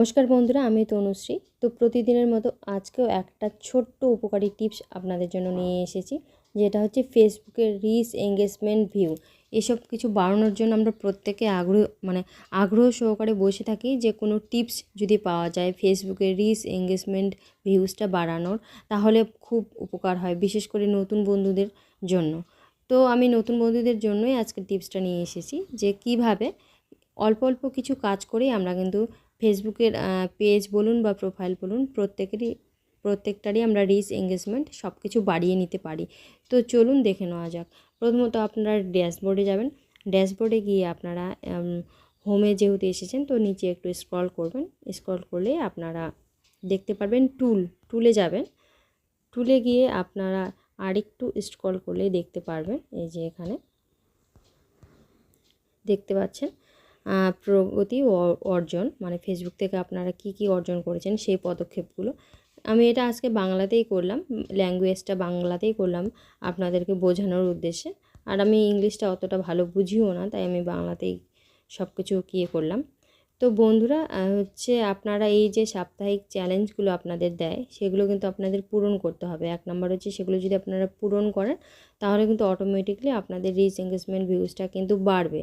নমস্কার বন্ধুরা, আমি তনুশ্রী। তো প্রতিদিনের মতো আজকেও একটা ছোট্ট উপকারী টিপস আপনাদের জন্য নিয়ে এসেছি, যেটা হচ্ছে ফেসবুকের রিস এঙ্গেজমেন্ট ভিউ। এসব কিছু বাড়ানোর জন্য আমরা প্রত্যেকে আগ্রহ মানে আগ্রহ সহকারে বসে থাকি যে কোনো টিপস যদি পাওয়া যায় ফেসবুকের রিস এঙ্গেজমেন্ট ভিউজটা বাড়ানোর, তাহলে খুব উপকার হয়, বিশেষ করে নতুন বন্ধুদের জন্য। তো আমি নতুন বন্ধুদের জন্যই আজকে টিপসটা নিয়ে এসেছি যে কীভাবে অল্প অল্প কিছু কাজ করেই আমরা কিন্তু ফেসবুকের পেজ বলুন বা প্রোফাইল বলুন, প্রত্যেকেরই, প্রত্যেকটারই আমরা রিচ এঙ্গেজমেন্ট সব কিছু বাড়িয়ে নিতে পারি। তো চলুন দেখে নেওয়া যাক। প্রথমত আপনারা ড্যাশবোর্ডে যাবেন। ড্যাশবোর্ডে গিয়ে আপনারা হোমে যেহেতু এসেছেন, তো নিচে একটু স্ক্রল করবেন। স্ক্রল করলে আপনারা দেখতে পারবেন টুল টুলে যাবেন। টুলে গিয়ে আপনারা আরেকটু স্ক্রল করলে দেখতে পারবেন, এই যে এখানে। দেখতে পাচ্ছেন? প্রগতি অর্জন মানে ফেসবুক থেকে আপনারা কি কি অর্জন করেছেন সেই পদক্ষেপগুলো। আমি এটা আজকে বাংলাতেই করলাম ল্যাঙ্গুয়েজটা বাংলাতেই করলাম আপনাদেরকে বোঝানোর উদ্দেশ্যে। আর আমি ইংলিশটা অতটা ভালো বুঝিও না, তাই আমি বাংলাতেই সব কিছু কিয়ে করলাম। তো বন্ধুরা হচ্ছে আপনারা এই যে সাপ্তাহিক চ্যালেঞ্জগুলো আপনাদের দেয়, সেগুলো কিন্তু আপনাদের পূরণ করতে হবে। এক নম্বর হচ্ছে সেগুলো যদি আপনারা পূরণ করেন, তাহলে কিন্তু অটোমেটিকলি আপনাদের রিচ এঙ্গেজমেন্ট ভিউজটা কিন্তু বাড়বে।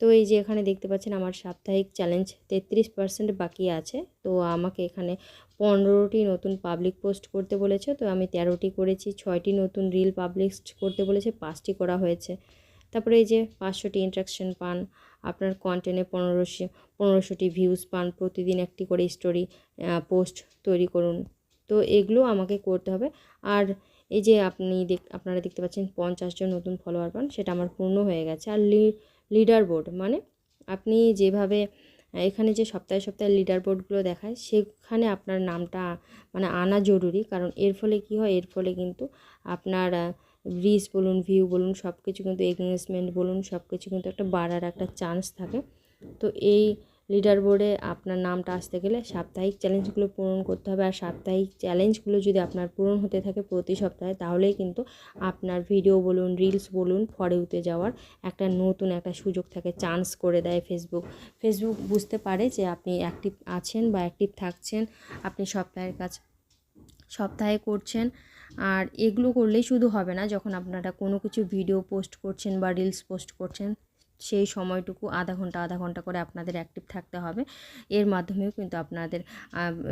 তো এই যে এখানে দেখতে পাচ্ছেন আমার সাপ্তাহিক চ্যালেঞ্জ তেত্রিশ পার্সেন্ট বাকি আছে। তো আমাকে এখানে পনেরোটি নতুন পাবলিক পোস্ট করতে বলেছে। তো আমি তেরোটি করেছি, ছয়টি নতুন রিল পাবলিশ করতে বলেছে, পাঁচটি করা হয়েছে। তারপরে এই যে পাঁচশোটি ইন্ট্রাকশন পান, আপনার কন্টেন্টে পনেরোশো, পনেরোশোটি ভিউজ পান, প্রতিদিন একটি করে স্টোরি পোস্ট তৈরি করুন। তো এগুলো আমাকে করতে হবে। আর এই যে আপনি দেখ, আপনারা দেখতে পাচ্ছেন পঞ্চাশ জন নতুন ফলোয়ার পান, সেটা আমার পূর্ণ হয়ে গেছে। আর লিডার বোর্ড মানে আপনি যেভাবে, এখানে যে সপ্তাহে সপ্তাহে লিডার বোর্ডগুলো দেখায়, সেখানে আপনার নামটা মানে আনা জরুরি। কারণ এর ফলে কি হয়? এর ফলে কিন্তু আপনার রিস বলুন ভিউ বলুন সব কিছু কিন্তু এগনেসমেন্ট বলুন সব কিছু কিন্তু একটা বাড়ার একটা চান্স থাকে। তো এই লিডার বোর্ডে আপনার নামটা আসতে গেলে সাপ্তাহিক চ্যালেঞ্জগুলো পূরণ করতে হবে। আর সাপ্তাহিক চ্যালেঞ্জগুলো যদি আপনার পূরণ হতে থাকে প্রতি সপ্তাহে, তাহলেই কিন্তু আপনার ভিডিও বলুন রিলস বলুন ফরে উঠে যাওয়ার একটা নতুন একটা সুযোগ থাকে চান্স করে দেয় ফেসবুক ফেসবুক বুঝতে পারে যে আপনি অ্যাক্টিভ আছেন বা অ্যাক্টিভ থাকছেন, আপনি সপ্তাহের কাজ, সপ্তাহে করছেন। আর এগুলো করলেই শুধু হবে না, যখন আপনারা কোনো কিছু ভিডিও পোস্ট করছেন বা রিলস পোস্ট করছেন সেই সময়টুকু আধা ঘণ্টা আধা ঘণ্টা করে আপনাদের অ্যাক্টিভ থাকতে হবে। এর মাধ্যমেও কিন্তু আপনাদের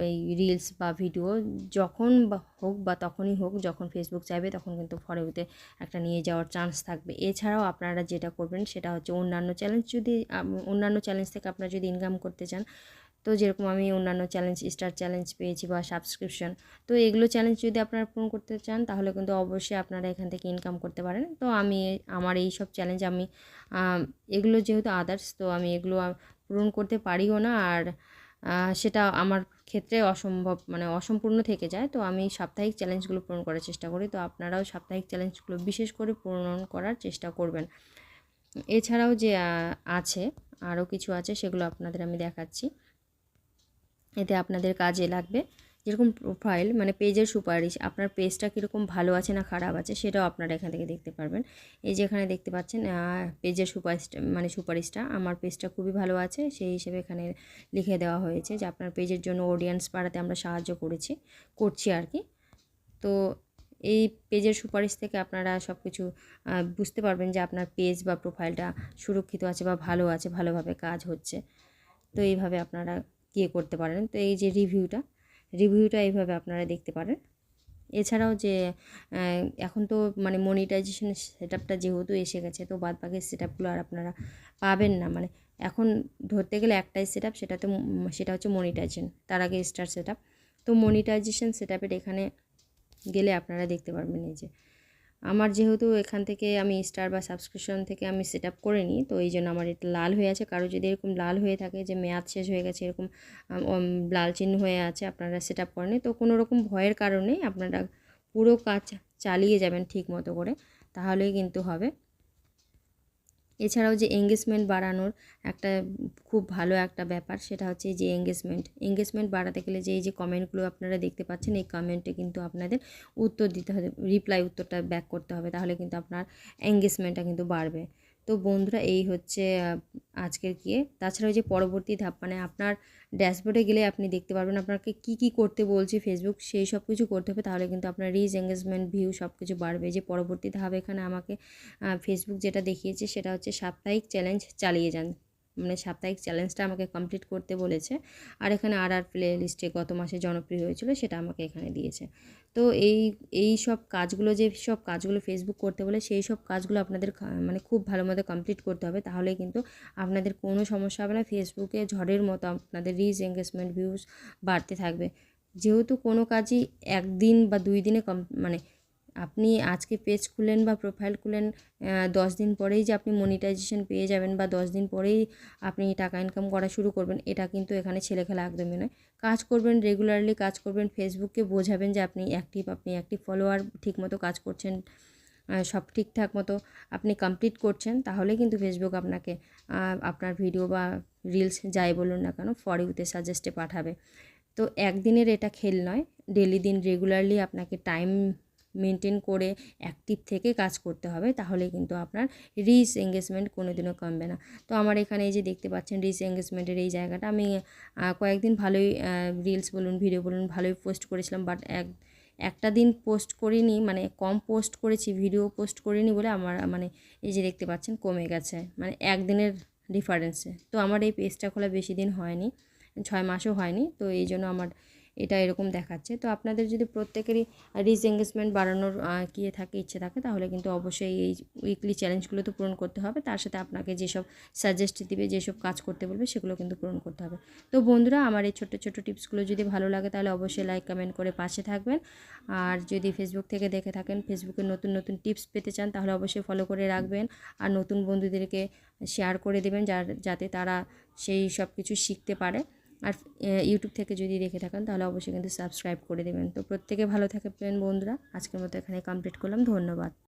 এই রিলস বা ভিডিও যখন হোক বা তখনই হোক, যখন ফেসবুক চাইবে তখন কিন্তু ফরেউতে একটা নিয়ে যাওয়ার চান্স থাকবে। এছাড়াও আপনারা যেটা করবেন সেটা হচ্ছে অন্যান্য চ্যালেঞ্জ যদি অন্যান্য চ্যালেঞ্জ থেকে আপনারা যদি ইনকাম করতে চান তো যেরকম আমি অন্যান্য চ্যালেঞ্জ স্টার চ্যালেঞ্জ পেয়েছি বা সাবস্ক্রিপশন তো এগুলো চ্যালেঞ্জ যদি আপনারা পূরণ করতে চান, তাহলে কিন্তু অবশ্যই আপনারা এখান থেকে ইনকাম করতে পারেন। তো আমি আমার এই সব চ্যালেঞ্জ আমি এগুলো যেহেতু আদার্স তো আমি এগুলো পূরণ করতে পারিও না। আর সেটা আমার ক্ষেত্রে অসম্ভব মানে অসম্পূর্ণ থেকে যায়। তো আমি সাপ্তাহিক চ্যালেঞ্জগুলো পূরণ করার চেষ্টা করি। তো আপনারাও সাপ্তাহিক চ্যালেঞ্জগুলো বিশেষ করে পূরণ করার চেষ্টা করবেন। এছাড়াও যে আছে, আরও কিছু আছে, সেগুলো আপনাদের আমি দেখাচ্ছি। এতে আপনাদের কাজে লাগবে। যেরকম প্রোফাইল মানে পেজের সুপারিশ, আপনার পেজটা কীরকম ভালো আছে না খারাপ আছে, সেটাও আপনারা এখান থেকে দেখতে পারবেন। এই যে এখানে দেখতে পাচ্ছেন পেজের সুপারিশটা মানে সুপারিশটা, আমার পেজটা খুবই ভালো আছে, সেই হিসেবে এখানে লিখে দেওয়া হয়েছে যে আপনার পেজের জন্য অডিয়েন্স বাড়াতে আমরা সাহায্য করেছি, করছি আর কি। তো এই পেজের সুপারিশ থেকে আপনারা সব কিছু বুঝতে পারবেন যে আপনার পেজ বা প্রোফাইলটা সুরক্ষিত আছে বা ভালো আছে, ভালোভাবে কাজ হচ্ছে। তো এইভাবে আপনারা ইয়ে করতে পারেন। তো এই যে রিভিউটা রিভিউটা এইভাবে আপনারা দেখতে পারেন। এছাড়াও যে এখন তো মানে মনিটাইজেশন সেট আপটা যেহেতু এসে গেছে, তো বাদ বাকি সেট আপগুলো আর আপনারা পাবেন না। মানে এখন ধরতে গেলে একটাই সেট আপ সেটাতে সেটা হচ্ছে মনিটাইজেশন তার আগে স্টার সেট আপ তো মনিটাইজেশন সেট আপের এখানে গেলে আপনারা দেখতে পারবেন এই যে আমার যেহেতু এখান থেকে আমি স্টার বা সাবস্ক্রিপশন থেকে আমি সেট আপ করে নিই, তো এই জন্য আমার এটা লাল হয়ে আছে। কারও যদি এরকম লাল হয়ে থাকে যে মেয়াদ শেষ হয়ে গেছে, এরকম লাল চিহ্ন হয়ে আছে, আপনারা সেট আপ করেনি তো কোনো রকম ভয়ের কারণে আপনারা পুরো কাজ চালিয়ে যাবেন ঠিক মতো করে, তাহলেই কিন্তু হবে। এছাড়াও যে এঙ্গেজমেন্ট বাড়ানোর একটা খুব ভালো একটা ব্যাপার সেটা হচ্ছে যে এঙ্গেজমেন্ট এঙ্গেজমেন্ট বাড়াতে গেলে যে এই যে কমেন্টগুলো আপনারা দেখতে পাচ্ছেন, এই কমেন্টে কিন্তু আপনাদের উত্তর দিতে হবে রিপ্লাই উত্তরটা ব্যাক করতে হবে, তাহলে কিন্তু আপনার এঙ্গেজমেন্টটা কিন্তু বাড়বে। তো বন্ধুরা, এই হচ্ছে আজকের গিয়ে। তাছাড়া ওই যে পরবর্তী ধাপ মানে আপনার ড্যাশবোর্ডে গেলে আপনি দেখতে পারবেন আপনাকে কি কি করতে বলছে ফেসবুক সেই সব কিছু করতে হবে। তাহলে কিন্তু আপনার রিচ এঙ্গেজমেন্ট ভিউ সব কিছু বাড়বে। যে পরবর্তী ধাপ এখানে আমাকে ফেসবুক যেটা দেখিয়েছে, সেটা হচ্ছে সাপ্তাহিক চ্যালেঞ্জ চালিয়ে যান। মানে সাপ্তাহিক চ্যালেঞ্জটা আমাকে কমপ্লিট করতে বলেছে। আর এখানে আর আর প্লে লিস্টে গত মাসে জনপ্রিয় হয়েছিল, সেটা আমাকে এখানে দিয়েছে। তো এই এই সব কাজগুলো যে সব কাজগুলো ফেসবুক করতে বলে, সেই সব কাজগুলো আপনাদের মানে খুব ভালো মতো কমপ্লিট করতে হবে। তাহলে কিন্তু আপনাদের কোনো সমস্যা হবে না। ফেসবুকে ঝড়ের মতো আপনাদের রিচ এঙ্গেজমেন্ট ভিউজ বাড়তে থাকবে। যেহেতু কোনো কাজই একদিন বা দুই দিনে কম মানে আপনি আজকে পেজ খুলেন বা প্রোফাইল খুলেন দশ দিন পরেই যে আপনি মনিটাইজেশন পেয়ে যাবেন বা দশ দিন পরেই আপনি টাকা ইনকাম করা শুরু করবেন, এটা কিন্তু এখানে ছেলে খেলা একদমই নয়। কাজ করবেন রেগুলারলি কাজ করবেন ফেসবুককে বোঝাবেন যে আপনি অ্যাক্টিভ আপনি অ্যাক্টিভ ফলোয়ার ঠিকমতো কাজ করছেন সব ঠিকঠাক মতো আপনি কমপ্লিট করছেন, তাহলে কিন্তু ফেসবুক আপনাকে আপনার ভিডিও বা রিলস যাই বলুন না কেন ফর ইউতে সাজেস্টে পাঠাবে। তো একদিনের এটা খেল নয় ডেলি দিন রেগুলারলি আপনাকে টাইম মেনটেন করে অ্যাক্টিভ থেকে কাজ করতে হবে, তাহলে কিন্তু আপনার রিচ এঙ্গেজমেন্ট কোনো দিনও কমবে না। তো আমার এখানে এই যে দেখতে পাচ্ছেন রিচ এঙ্গেজমেন্টের এই জায়গাটা, আমি কয়েকদিন ভালোই রিলস বলুন ভিডিও বলুন ভালোই পোস্ট করেছিলাম বাট এক, একটা দিন পোস্ট করিনি মানে কম পোস্ট করেছি ভিডিও পোস্ট করিনি বলে আমার মানে এই যে দেখতে পাচ্ছেন কমে গেছে মানে একদিনের ডিফারেন্সে তো আমার এই পেজটা খোলা বেশি দিন হয়নি, ছয় মাসও হয়নি, তো এই জন্য আমার এটা এরকম দেখাচ্ছে। তো আপনাদের যদি প্রত্যেকেরই রিচ এঙ্গেজমেন্ট বাড়ানোর কিয়ে থাকে, ইচ্ছে থাকে, তাহলে কিন্তু অবশ্যই এই উইকলি চ্যালেঞ্জগুলো তো পূরণ করতে হবে। তার সাথে আপনাকে যেসব সাজেস্ট দিবে, যেসব কাজ করতে বলবে, সেগুলো কিন্তু পূরণ করতে হবে। তো বন্ধুরা, আমার এই ছোট্ট ছোট্ট টিপসগুলো যদি ভালো লাগে, তাহলে অবশ্যই লাইক কমেন্ট করে পাশে থাকবেন। আর যদি ফেসবুক থেকে দেখে থাকেন ফেসবুকে নতুন নতুন টিপস পেতে চান, তাহলে অবশ্যই ফলো করে রাখবেন। আর নতুন বন্ধুদেরকে শেয়ার করে দেবেন, যার, যাতে তারা সেই সব কিছু শিখতে পারে। আর ইউটিউব থেকে যদি দেখে থাকেন, তাহলে অবশ্যই কিন্তু সাবস্ক্রাইব করে দেবেন। তো প্রত্যেকে ভালো থাকবেন বন্ধুরা। আজকের মতো এখানে কমপ্লিট করলাম। ধন্যবাদ।